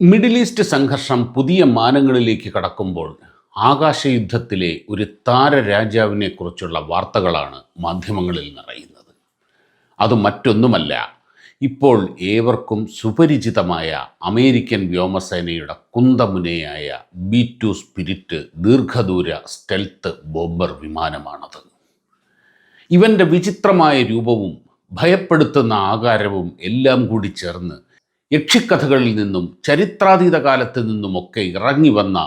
Middle east സംഘർഷം പുതിയ മാനങ്ങളിലേക്ക് കടക്കുമ്പോൾ ആകാശയുദ്ധത്തിലെ ഒരു താരരാജാവിനെക്കുറിച്ചുള്ള വാർത്തകളാണ് മാധ്യമങ്ങളിൽ നിറയുന്നത്. അത് മറ്റൊന്നുമല്ല ഇപ്പോൾ ഏവർക്കും സുപരിചിതമായ അമേരിക്കൻ വ്യോമസേനയുടെ കുന്തമുനയായ ബി ടു സ്പിരിറ്റ് ദീർഘദൂര സ്റ്റെൽത്ത് ബോംബർ വിമാനമാണത്. ഇവന്റെ വിചിത്രമായ രൂപവും ഭയപ്പെടുത്തുന്ന ആകാരവും എല്ലാം കൂടി ചേർന്ന് യക്ഷിക്കഥകളിൽ നിന്നും ചരിത്രാതീത കാലത്ത് നിന്നുമൊക്കെ ഇറങ്ങി വന്ന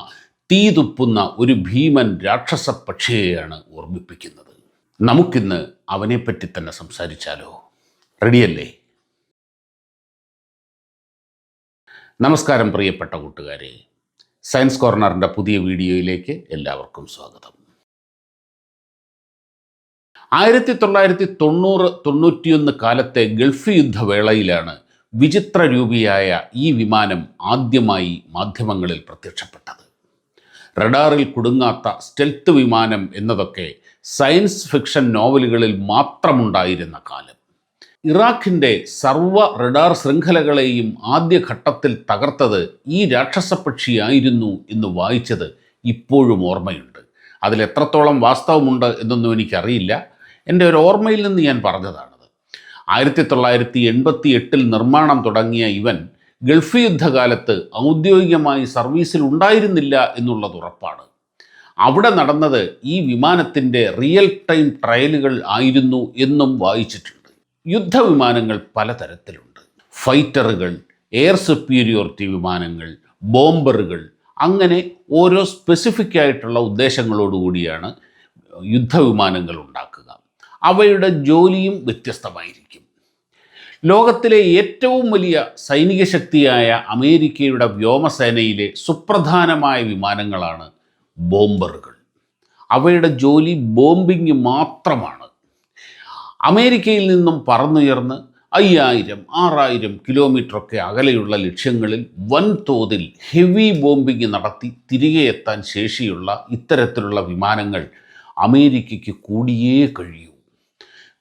തീ തുപ്പുന്ന ഒരു ഭീമൻ രാക്ഷസ പക്ഷിയെയാണ് ഓർമ്മിപ്പിക്കുന്നത്. നമുക്കിന്ന് അവനെപ്പറ്റി തന്നെ സംസാരിച്ചാലോ? റെഡിയല്ലേ? നമസ്കാരം പ്രിയപ്പെട്ട കൂട്ടുകാരെ. സയൻസ് കോർണറിന്റെ പുതിയ വീഡിയോയിലേക്ക് എല്ലാവർക്കും സ്വാഗതം. ആയിരത്തി തൊള്ളായിരത്തി തൊണ്ണൂറ് തൊണ്ണൂറ്റിയൊന്ന് കാലത്തെ ഗൾഫ് യുദ്ധവേളയിലാണ് വിചിത്ര രൂപിയായ ഈ വിമാനം ആദ്യമായി മാധ്യമങ്ങളിൽ പ്രത്യക്ഷപ്പെട്ടത്. റഡാറിൽ കുടുങ്ങാത്ത സ്റ്റെൽത്ത് വിമാനം എന്നതൊക്കെ സയൻസ് ഫിക്ഷൻ നോവലുകളിൽ മാത്രമുണ്ടായിരുന്ന കാലം. ഇറാഖിന്റെ സർവ റഡാർ ശൃംഖലകളെയും ആദ്യഘട്ടത്തിൽ തകർത്തത് ഈ രാക്ഷസപക്ഷിയായിരുന്നു എന്ന് വായിച്ചത് ഇപ്പോഴും ഓർമ്മയുണ്ട്. അതിൽ എത്രത്തോളം വാസ്തവമുണ്ട് എന്നൊന്നും എനിക്കറിയില്ല. എന്റെ ഒരു ഓർമ്മയിൽ നിന്ന് ഞാൻ പറഞ്ഞതാണത് ആയിരത്തി തൊള്ളായിരത്തി എൺപത്തി എട്ടിൽ നിർമ്മാണം തുടങ്ങിയ ഇവൻ ഗൾഫ് യുദ്ധകാലത്ത് ഔദ്യോഗികമായി സർവീസിൽ ഉണ്ടായിരുന്നില്ല എന്നുള്ളത് ഉറപ്പാണ്. അവിടെ നടന്നത് ഈ വിമാനത്തിന്റെ റിയൽ ടൈം ട്രയലുകൾ ആയിരുന്നു എന്നും വായിച്ചിട്ടുണ്ട്. യുദ്ധവിമാനങ്ങൾ പലതരത്തിലുണ്ട്. ഫൈറ്ററുകൾ എയർ സുപ്പീരിയോറിറ്റി വിമാനങ്ങൾ ബോംബറുകൾ അങ്ങനെ ഓരോ സ്പെസിഫിക് ആയിട്ടുള്ള ഉദ്ദേശങ്ങളോടുകൂടിയാണ് യുദ്ധവിമാനങ്ങൾ ഉണ്ടാക്കുക. അവയുടെ ജോലിയും വ്യത്യസ്തമായിരിക്കും. ലോകത്തിലെ ഏറ്റവും വലിയ സൈനിക ശക്തിയായ അമേരിക്കയുടെ വ്യോമസേനയിലെ സുപ്രധാനമായ വിമാനങ്ങളാണ് ബോംബറുകൾ. അവയുടെ ജോലി ബോംബിങ് മാത്രമാണ്. അമേരിക്കയിൽ നിന്നും പറന്നുയർന്ന് അയ്യായിരം ആറായിരം കിലോമീറ്ററൊക്കെ അകലെയുള്ള ലക്ഷ്യങ്ങളിൽ വൻതോതിൽ ഹെവി ബോംബിങ് നടത്തി തിരികെ എത്താൻ ശേഷിയുള്ള ഇത്തരത്തിലുള്ള വിമാനങ്ങൾ അമേരിക്കയ്ക്ക് കൂടിയേ കഴിയൂ.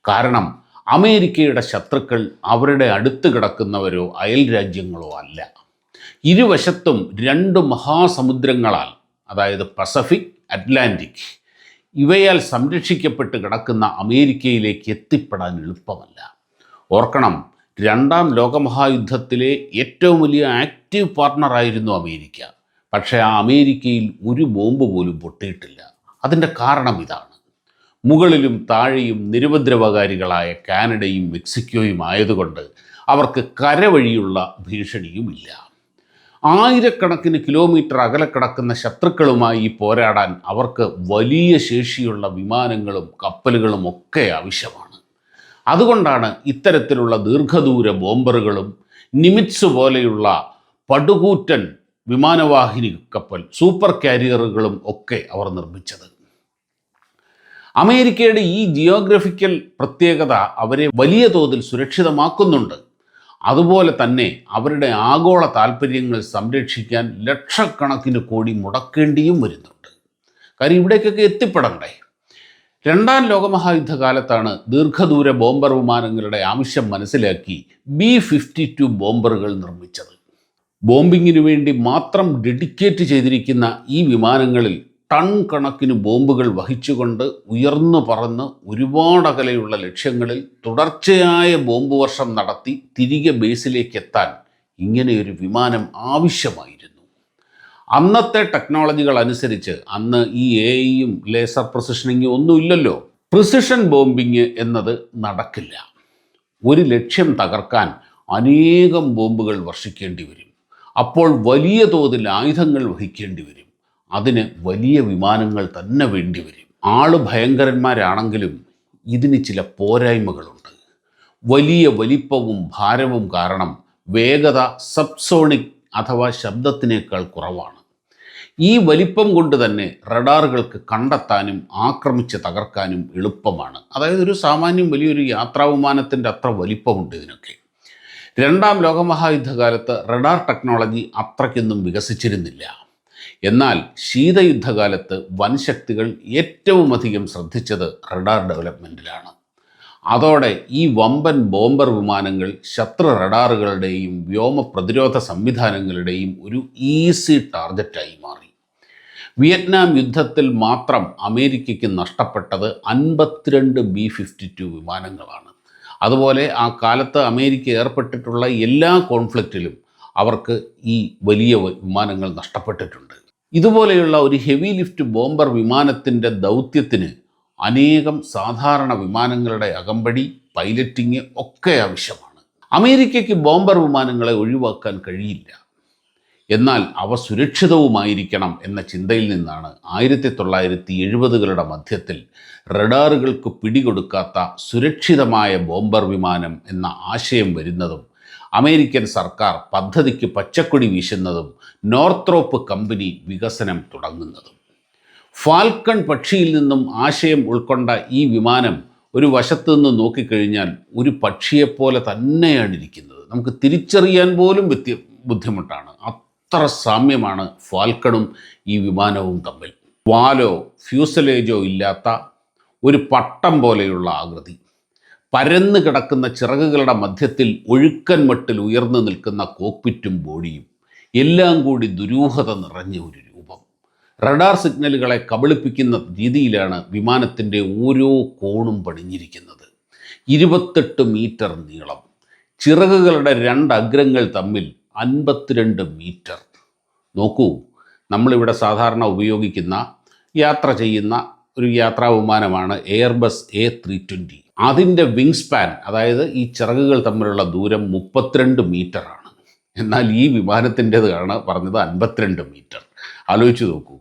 കാരണം അമേരിക്കയുടെ ശത്രുക്കൾ അവരുടെ അടുത്ത് കിടക്കുന്നവരോ അയൽ രാജ്യങ്ങളോ അല്ല. ഇരുവശത്തും രണ്ട് മഹാസമുദ്രങ്ങളാൽ അതായത് പസഫിക് അറ്റ്ലാന്റിക് ഇവയാൽ സംരക്ഷിക്കപ്പെട്ട് കിടക്കുന്ന അമേരിക്കയിലേക്ക് എത്തിപ്പെടാൻ എളുപ്പമല്ല. ഓർക്കണം രണ്ടാം ലോകമഹായുദ്ധത്തിലെ ഏറ്റവും വലിയ ആക്റ്റീവ് പാർട്ണറായിരുന്നു അമേരിക്ക. പക്ഷേ ആ അമേരിക്കയിൽ ഒരു ബോംബ് പോലും പൊട്ടിയിട്ടില്ല. അതിന്റെ കാരണം ഇതാണ്. മുകളിലും താഴെയും നിരുപദ്രവകാരികളായ കാനഡയും മെക്സിക്കോയും ആയതുകൊണ്ട് അവർക്ക് കരവഴിയുള്ള ഭീഷണിയുമില്ല. ആയിരക്കണക്കിന് കിലോമീറ്റർ അകലെ കിടക്കുന്ന ശത്രുക്കളുമായി പോരാടാൻ അവർക്ക് വലിയ ശേഷിയുള്ള വിമാനങ്ങളും കപ്പലുകളും ഒക്കെ ആവശ്യമാണ്. അതുകൊണ്ടാണ് ഇത്തരത്തിലുള്ള ദീർഘദൂര ബോംബറുകളും നിമിറ്റ്സ് പോലെയുള്ള പടുകൂറ്റൻ വിമാനവാഹിനി കപ്പൽ സൂപ്പർ കാരിയറുകളും ഒക്കെ അവർ നിർമ്മിച്ചത്. അമേരിക്കയുടെ ഈ ജിയോഗ്രഫിക്കൽ പ്രത്യേകത അവരെ വലിയ തോതിൽ സുരക്ഷിതമാക്കുന്നുണ്ട്. അതുപോലെ തന്നെ അവരുടെ ആഗോള താല്പര്യങ്ങൾ സംരക്ഷിക്കാൻ ലക്ഷക്കണക്കിന് കോടി മുടക്കേണ്ടിയും വരുന്നുണ്ട്. കാര്യം ഇവിടേക്കൊക്കെ എത്തിപ്പെടണ്ടേ? രണ്ടാം ലോകമഹായുദ്ധകാലത്താണ് ദീർഘദൂര ബോംബർ വിമാനങ്ങളുടെ ആവശ്യം മനസ്സിലാക്കി ബി ഫിഫ്റ്റി ടു ബോംബറുകൾ നിർമ്മിച്ചത്. ബോംബിങ്ങിനു വേണ്ടി മാത്രം ഡെഡിക്കേറ്റ് ചെയ്തിരിക്കുന്ന ഈ വിമാനങ്ങളിൽ ടൺ കണക്കിന് ബോംബുകൾ വഹിച്ചുകൊണ്ട് ഉയർന്നു പറന്ന് ഒരുപാട് അകലെയുള്ള ലക്ഷ്യങ്ങളിൽ തുടർച്ചയായ ബോംബ് വർഷം നടത്തി തിരികെ ബേസിലേക്ക് എത്താൻ ഇങ്ങനെയൊരു വിമാനം ആവശ്യമായിരുന്നു. അന്നത്തെ ടെക്നോളജികൾ അനുസരിച്ച് അന്ന് ഈ എ ഐയും ലേസർ പ്രസിഷനിങ്ങും ഒന്നുമില്ലല്ലോ പ്രിസിഷൻ ബോംബിങ് എന്നത് നടക്കില്ല. ഒരു ലക്ഷ്യം തകർക്കാൻ അനേകം ബോംബുകൾ വർഷിക്കേണ്ടി വരും. അപ്പോൾ വലിയ തോതിൽ ആയുധങ്ങൾ വഹിക്കേണ്ടി വരും. അതിന് വലിയ വിമാനങ്ങൾ തന്നെ വേണ്ടി വരും. ആൾ ഭയങ്കരന്മാരാണെങ്കിലും ഇതിന് ചില പോരായ്മകളുണ്ട്. വലിയ വലിപ്പവും ഭാരവും കാരണം വേഗത സബ്സോണിക് അഥവാ ശബ്ദത്തിനേക്കാൾ കുറവാണ്. ഈ വലിപ്പം കൊണ്ട് തന്നെ റഡാറുകൾക്ക് കണ്ടെത്താനും ആക്രമിച്ച് തകർക്കാനും എളുപ്പമാണ്. അതായത് ഒരു സാമാന്യം വലിയൊരു യാത്രാവിമാനത്തിന്റെ അത്ര വലിപ്പമുണ്ട് ഇതിനൊക്കെ. രണ്ടാം ലോകമഹായുദ്ധകാലത്ത് റഡാർ ടെക്നോളജി അത്രയ്ക്കൊന്നും വികസിച്ചിരുന്നില്ല. എന്നാൽ ശീതയുദ്ധകാലത്ത് വൻശക്തികൾ ഏറ്റവും അധികം ശ്രദ്ധിച്ചത് റഡാർ ഡെവലപ്മെന്റിലാണ് അതോടെ ഈ വമ്പൻ ബോംബർ വിമാനങ്ങൾ ശത്രു റഡാറുകളുടെയും വ്യോമ പ്രതിരോധ സംവിധാനങ്ങളുടെയും ഒരു ഈസി ടാർഗറ്റായി മാറി. വിയറ്റ്നാം യുദ്ധത്തിൽ മാത്രം അമേരിക്കയ്ക്ക് നഷ്ടപ്പെട്ടത് അൻപത്തിരണ്ട് ബി ഫിഫ്റ്റി ടു വിമാനങ്ങളാണ്. അതുപോലെ ആ കാലത്ത് അമേരിക്ക ഏർപ്പെട്ടിട്ടുള്ള എല്ലാ കോൺഫ്ലിക്റ്റിലും അവർക്ക് ഈ വലിയ വിമാനങ്ങൾ നഷ്ടപ്പെട്ടിട്ടുണ്ട്. ഇതുപോലെയുള്ള ഒരു ഹെവി ലിഫ്റ്റ് ബോംബർ വിമാനത്തിന്റെ ദൗത്യത്തിന് അനേകം സാധാരണ വിമാനങ്ങളുടെ അകമ്പടി പൈലറ്റിങ് ഒക്കെ ആവശ്യമാണ്. അമേരിക്കയ്ക്ക് ബോംബർ വിമാനങ്ങളെ ഒഴിവാക്കാൻ കഴിയില്ല. എന്നാൽ അവ സുരക്ഷിതവുമായിരിക്കണം എന്ന ചിന്തയിൽ നിന്നാണ് ആയിരത്തി തൊള്ളായിരത്തി എഴുപതുകളുടെ മധ്യത്തിൽ റഡാറുകൾക്ക് പിടികൊടുക്കാത്ത സുരക്ഷിതമായ ബോംബർ വിമാനം എന്ന ആശയം വരുന്നതും അമേരിക്കൻ സർക്കാർ പദ്ധതിക്ക് പച്ചക്കൊടി വീശുന്നതും നോർത്രോപ്പ് കമ്പനി വികസനം തുടങ്ങുന്നതും. ഫാൽക്കൺ പക്ഷിയിൽ നിന്നും ആശയം ഉൾക്കൊണ്ട ഈ വിമാനം ഒരു വശത്തു നിന്ന് നോക്കിക്കഴിഞ്ഞാൽ ഒരു പക്ഷിയെപ്പോലെ തന്നെയാണ് ഇരിക്കുന്നത്. നമുക്ക് തിരിച്ചറിയാൻ പോലും വ്യത്യ ബുദ്ധിമുട്ടാണ്. അത്ര സാമ്യമാണ് ഫാൽക്കണും ഈ വിമാനവും തമ്മിൽ. വാലോ ഫ്യൂസലേജോ ഇല്ലാത്ത ഒരു പട്ടം പോലെയുള്ള ആകൃതി. പരന്നു കിടക്കുന്ന ചിറകുകളുടെ മധ്യത്തിൽ ഒഴുക്കൻ മട്ടിൽ ഉയർന്നു നിൽക്കുന്ന കോക്പിറ്റും ബോഡിയും എല്ലാം കൂടി ദുരൂഹത നിറഞ്ഞ ഒരു രൂപം. റഡാർ സിഗ്നലുകളെ കബളിപ്പിക്കുന്ന രീതിയിലാണ് വിമാനത്തിന്റെ ഓരോ കോണും പണിഞ്ഞിരിക്കുന്നത്. ഇരുപത്തെട്ട് മീറ്റർ നീളം. ചിറകുകളുടെ രണ്ട് അഗ്രങ്ങൾ തമ്മിൽ അൻപത്തിരണ്ട് മീറ്റർ. നോക്കൂ നമ്മളിവിടെ സാധാരണ ഉപയോഗിക്കുന്ന യാത്ര ചെയ്യുന്ന ഒരു യാത്രാ വിമാനമാണ് എയർബസ് എ ത്രീ ട്വന്റി. അതിന്റെ വിങ് സ്പാൻ അതായത് ഈ ചിറകുകൾ തമ്മിലുള്ള ദൂരം മുപ്പത്തിരണ്ട് മീറ്ററാണ് എന്നാൽ ഈ വിമാനത്തിന്റെതാണ് പറഞ്ഞത് അൻപത്തിരണ്ട് മീറ്റർ ആലോചിച്ച് നോക്കൂ.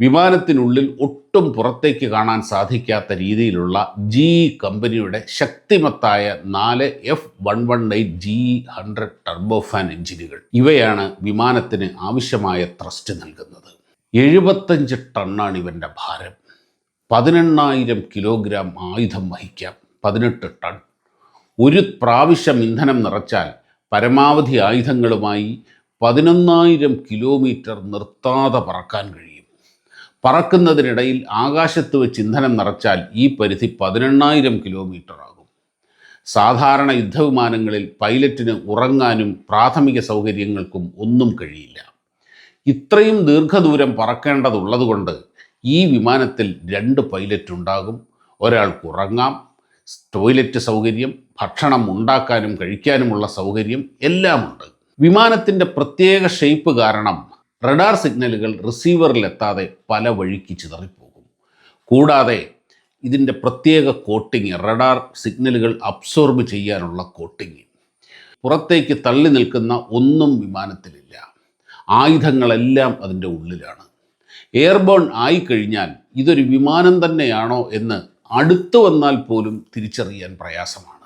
വിമാനത്തിനുള്ളിൽ ഒട്ടും പുറത്തേക്ക് കാണാൻ സാധിക്കാത്ത രീതിയിലുള്ള ജി കമ്പനിയുടെ ശക്തിമത്തായ നാല് F one one eight G hundred turbofan എഞ്ചിനുകൾ ഇവയാണ് വിമാനത്തിന് ആവശ്യമായ ത്രസ്റ്റ് നൽകുന്നത്. എഴുപത്തഞ്ച് ടണ്ണാണ് ഇവന്റെ ഭാരം. പതിനെണ്ണായിരം കിലോഗ്രാം ആയുധം വഹിക്കാം. പതിനെട്ട് ടൺ. ഒരു പ്രാവശ്യം ഇന്ധനം നിറച്ചാൽ പരമാവധി ആയുധങ്ങളുമായി പതിനൊന്നായിരം കിലോമീറ്റർ നിർത്താതെ പറക്കാൻ കഴിയും. പറക്കുന്നതിനിടയിൽ ആകാശത്ത് വെച്ച് ഇന്ധനം നിറച്ചാൽ ഈ പരിധി പതിനെണ്ണായിരം കിലോമീറ്റർ ആകും. സാധാരണ യുദ്ധവിമാനങ്ങളിൽ പൈലറ്റിന് ഉറങ്ങാനും പ്രാഥമിക സൗകര്യങ്ങൾക്കും ഒന്നും കഴിയില്ല. ഇത്രയും ദീർഘദൂരം പറക്കേണ്ടതുള്ളതുകൊണ്ട് ഈ വിമാനത്തിൽ രണ്ട് പൈലറ്റ് ഉണ്ടാകും. ഒരാൾക്ക് ഉറങ്ങാം ടോയ്ലറ്റ് സൗകര്യം ഭക്ഷണം ഉണ്ടാക്കാനും കഴിക്കാനുമുള്ള സൗകര്യം എല്ലാമുണ്ട്. വിമാനത്തിന്റെ പ്രത്യേക ഷേപ്പ് കാരണം റഡാർ സിഗ്നലുകൾ റിസീവറിലെത്താതെ പല വഴിക്ക് ചിതറിപ്പോകും. കൂടാതെ ഇതിന്റെ പ്രത്യേക കോട്ടിങ് റഡാർ സിഗ്നലുകൾ അബ്സോർബ് ചെയ്യാനുള്ള കോട്ടിങ്. പുറത്തേക്ക് തള്ളി നിൽക്കുന്ന ഒന്നും വിമാനത്തിലില്ല. ആയുധങ്ങളെല്ലാം അതിന്റെ ഉള്ളിലാണ്. എയർബോൺ ആയിക്കഴിഞ്ഞാൽ ഇതൊരു വിമാനം തന്നെയാണോ എന്ന് അടുത്തു വന്നാൽ പോലും തിരിച്ചറിയാൻ പ്രയാസമാണ്.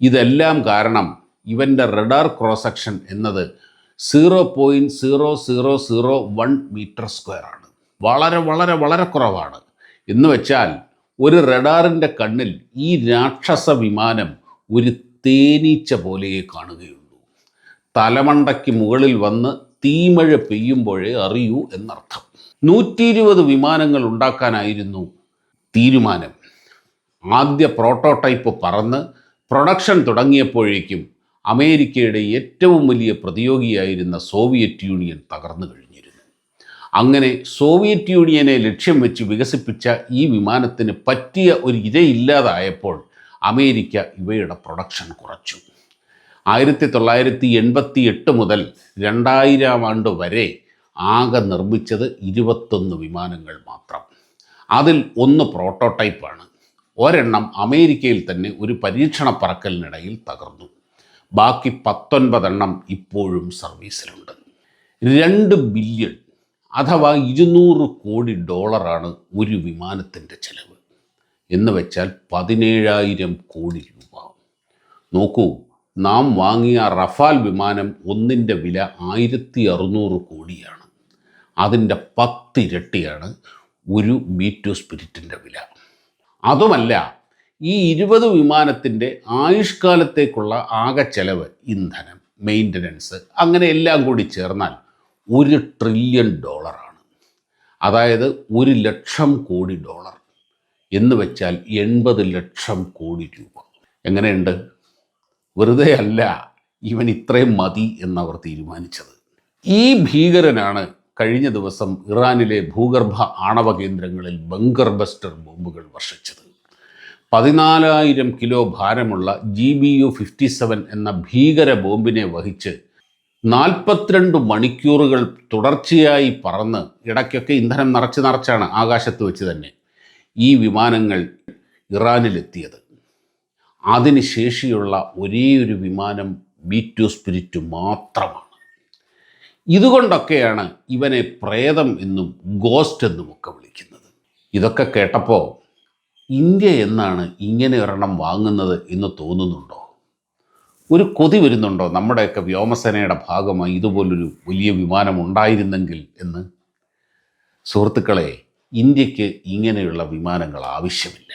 ഇതെല്ലാം കാരണം ഇവന്റെ റഡാർ ക്രോസ് സെക്ഷൻ എന്നത് zero point zero zero zero one metre square ആണ്. വളരെ വളരെ വളരെ കുറവാണ്. എന്ന് വെച്ചാൽ ഒരു റഡാറിന്റെ കണ്ണിൽ ഈ രാക്ഷസ വിമാനം ഒരു തേനീച്ച പോലെയേ കാണുകയുള്ളൂ. തലമണ്ടയ്ക്ക് മുകളിൽ വന്ന് തീമഴ പെയ്യുമ്പോഴേ അറിയൂ എന്നർത്ഥം. നൂറ്റി ഇരുപത് വിമാനങ്ങൾ ഉണ്ടാക്കാനായിരുന്നു തീരുമാനം. ആദ്യ പ്രോട്ടോടൈപ്പ് പറന്ന് പ്രൊഡക്ഷൻ തുടങ്ങിയപ്പോഴേക്കും അമേരിക്കയുടെ ഏറ്റവും വലിയ പ്രതിയോഗിയായിരുന്ന സോവിയറ്റ് യൂണിയൻ തകർന്നു കഴിഞ്ഞിരുന്നു. അങ്ങനെ സോവിയറ്റ് യൂണിയനെ ലക്ഷ്യം വെച്ച് വികസിപ്പിച്ച ഈ വിമാനത്തിന് പറ്റിയ ഒരു ഇരയില്ലാതായപ്പോൾ അമേരിക്ക ഇവയുടെ പ്രൊഡക്ഷൻ കുറച്ചു. ആയിരത്തി തൊള്ളായിരത്തി എൺപത്തി എട്ട് മുതൽ രണ്ടായിരം ആണ്ട് വരെ ആകെ നിർമ്മിച്ചത് ഇരുപത്തൊന്ന് വിമാനങ്ങൾ മാത്രം. അതിൽ ഒന്ന് പ്രോട്ടോടൈപ്പാണ് ഒരെണ്ണം അമേരിക്കയിൽ തന്നെ ഒരു പരീക്ഷണ പറക്കലിനിടയിൽ തകർന്നു. ബാക്കി പത്തൊൻപതെണ്ണം ഇപ്പോഴും സർവീസിലുണ്ട്. രണ്ട് ബില്യൺ അഥവാ ഇരുന്നൂറ് കോടി ഡോളറാണ് ഒരു വിമാനത്തിന്റെ ചെലവ്. എന്ന് വെച്ചാൽ പതിനേഴായിരം കോടി രൂപ. നോക്കൂ നാം വാങ്ങിയ റഫാൽ വിമാനം ഒന്നിന്റെ വില ആയിരത്തി അറുന്നൂറ് കോടിയാണ്. അതിന്റെ പത്തിരട്ടിയാണ് ഒരു ടു സ്പിരിറ്റിന്റെ വില. അതുമല്ല ഈ ഇരുപത് വിമാനത്തിന്റെ ആയുഷ്കാലത്തേക്കുള്ള ആകെ ചെലവ് ഇന്ധനം മെയിന്റനൻസ് അങ്ങനെ എല്ലാം കൂടി ചേർന്നാൽ ഒരു ട്രില്യൺ ഡോളറാണ്. അതായത് ഒരു ലക്ഷം കോടി ഡോളർ എന്ന് വെച്ചാൽ എൺപത് ലക്ഷം കോടി രൂപ. എങ്ങനെയുണ്ട്? വെറുതെ അല്ല ഇവൻ ഇത്രയും മതി എന്നവർ തീരുമാനിച്ചത്. ഈ ഭീകരനാണ് കഴിഞ്ഞ ദിവസം ഇറാനിലെ ഭൂഗർഭ ആണവ കേന്ദ്രങ്ങളിൽ ബങ്കർ ബസ്റ്റർ ബോംബുകൾ വർഷിച്ചത്. പതിനാലായിരം കിലോ ഭാരമുള്ള G B U fifty seven എന്ന ഭീകര ബോംബിനെ വഹിച്ച് നാൽപ്പത്തിരണ്ട് മണിക്കൂറുകൾ തുടർച്ചയായി പറന്ന് ഇടയ്ക്കൊക്കെ ഇന്ധനം നിറച്ച് നിറച്ചാണ് ആകാശത്ത് വെച്ച് തന്നെ ഈ വിമാനങ്ങൾ ഇറാനിലെത്തിയത്. അതിന് ശേഷിയുള്ള ഒരേ ഒരു വിമാനം ബി ടു സ്പിരിറ്റ് മാത്രമാണ്. ഇതുകൊണ്ടൊക്കെയാണ് ഇവനെ പ്രേതം എന്നും ഗോസ്റ്റ് എന്നും ഒക്കെ വിളിക്കുന്നത്. ഇതൊക്കെ കേട്ടപ്പോൾ ഇന്ത്യ എന്നാണ് ഇങ്ങനെ ഒരെണ്ണം വാങ്ങുന്നത് എന്ന് തോന്നുന്നുണ്ടോ? ഒരു കൊതി വരുന്നുണ്ടോ നമ്മുടെയൊക്കെ വ്യോമസേനയുടെ ഭാഗമായി ഇതുപോലൊരു വലിയ വിമാനം ഉണ്ടായിരുന്നെങ്കിൽ എന്ന്? സുഹൃത്തുക്കളെ ഇന്ത്യയ്ക്ക് ഇങ്ങനെയുള്ള വിമാനങ്ങൾ ആവശ്യമില്ല.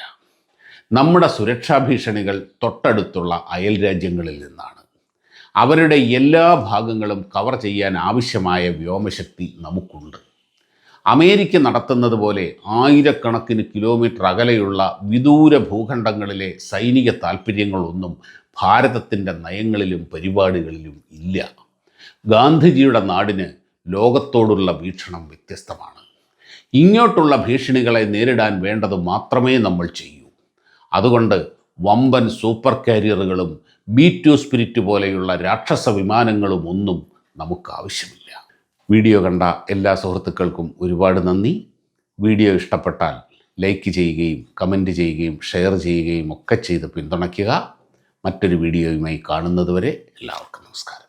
നമ്മുടെ സുരക്ഷാ ഭീഷണികൾ തൊട്ടടുത്തുള്ള അയൽ രാജ്യങ്ങളിൽ നിന്നാണ്. അവരുടെ എല്ലാ ഭാഗങ്ങളും കവർ ചെയ്യാൻ ആവശ്യമായ വ്യോമശക്തി നമുക്കുണ്ട്. അമേരിക്ക നടത്തുന്നത് പോലെ ആയിരക്കണക്കിന് കിലോമീറ്റർ അകലെയുള്ള വിദൂര ഭൂഖണ്ഡങ്ങളിലെ സൈനിക താൽപ്പര്യങ്ങളൊന്നും ഭാരതത്തിന്റെ നയങ്ങളിലും പരിപാടികളിലും ഇല്ല. ഗാന്ധിജിയുടെ നാടിന് ലോകത്തോടുള്ള വീക്ഷണം വ്യത്യസ്തമാണ്. ഇങ്ങോട്ടുള്ള ഭീഷണികളെ നേരിടാൻ വേണ്ടത് മാത്രമേ നമ്മൾ ചെയ്യൂ. അതുകൊണ്ട് വമ്പൻ സൂപ്പർ കാരിയറുകളും ബി ടു സ്പിരിറ്റ് പോലെയുള്ള രാക്ഷസ വിമാനങ്ങളും ഒന്നും നമുക്ക് ആവശ്യമില്ല വീഡിയോ കണ്ട എല്ലാ സുഹൃത്തുക്കൾക്കും ഒരുപാട് നന്ദി. വീഡിയോ ഇഷ്ടപ്പെട്ടാൽ ലൈക്ക് ചെയ്യുകയും കമന്റ് ചെയ്യുകയും ഷെയർ ചെയ്യുകയും ഒക്കെ ചെയ്ത് പിന്തുണയ്ക്കുക. മറ്റൊരു വീഡിയോയുമായി കാണുന്നതുവരെ എല്ലാവർക്കും നമസ്കാരം.